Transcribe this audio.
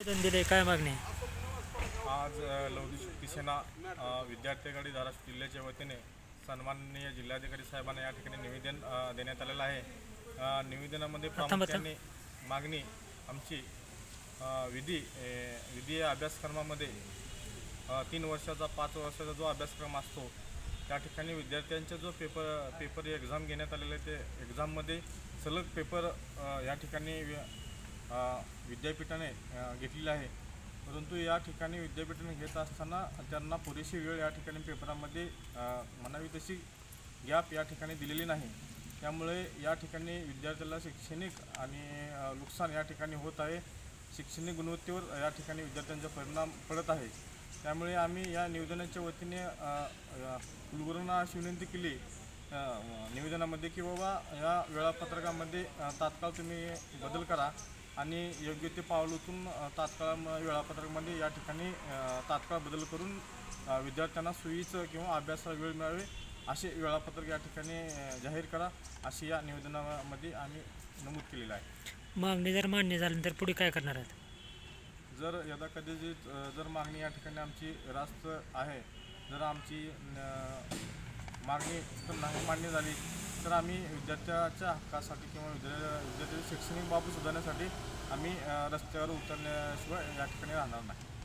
दिले काय मागणी? आज अ, लवधी शक्ती सेना अ, विद्यार्थी आघाडी धाराशिव जिल्ह्याच्या वतीने सन्माननीय जिल्हाधिकारी साहेबांना या ठिकाणी निवेदन देण्यात आलेलं आहे निवेदनामध्ये प्रामुख्याने मागणी आमची विधी विधी अभ्यासक्रमामध्ये तीन वर्षाचा पाच वर्षाचा जो अभ्यासक्रम असतो त्या ठिकाणी विद्यार्थ्यांचा जो पेपर पेपर एक्झाम घेण्यात आलेले आहे ते एक्झाममध्ये सलग पेपर या ठिकाणी विद्यापीठाने अ, घेतलेला आहे. परंतु या ठिकाणी विद्यापीठाने घेत असताना त्यांना पुरेशी वेळ या ठिकाणी पेपरामध्ये म्हणावी तशी गॅप या ठिकाणी दिलेली नाही. त्यामुळे या ठिकाणी विद्यार्थ्याला शैक्षणिक आणि नुकसान या ठिकाणी होत आहे. शैक्षणिक गुणवत्तेवर या ठिकाणी विद्यार्थ्यांचा परिणाम पडत आहे त्यामुळे आम्ही या निवेदनाच्या वतीने कुलगुरूंना अशी विनंती केली निवेदनामध्ये की बाबा या वेळापत्रकामध्ये तात्काळ तुम्ही बदल करा. आणि योग्य ते पाऊल उचलून तात्काळ म- वेळापत्रकामध्ये या ठिकाणी तात्काळ बदल करून विद्यार्थ्यांना सोयीचं किंवा अभ्यासाला वेळ मिळावे असे वेळापत्रक या ठिकाणी जाहीर करा अशी या निवेदनामध्ये आम्ही नमूद केलेलं आहे. मागणी जर मान्य झाल्यानंतर पुढे काय करणार आहेत? जर यदा अ, जर मागणी या ठिकाणी आमची रास्त आहे जर आमची मागणी नाही मान्य झाली तर आम्ही विद्यार्थ्याच्या हक्कासाठी किंवा विद्या विद्यार्थ्याच्या शैक्षणिक बाबत सुधारण्यासाठी आम्ही रस्त्यावर उतरण्याशिवाय या ठिकाणी राहणार नाही.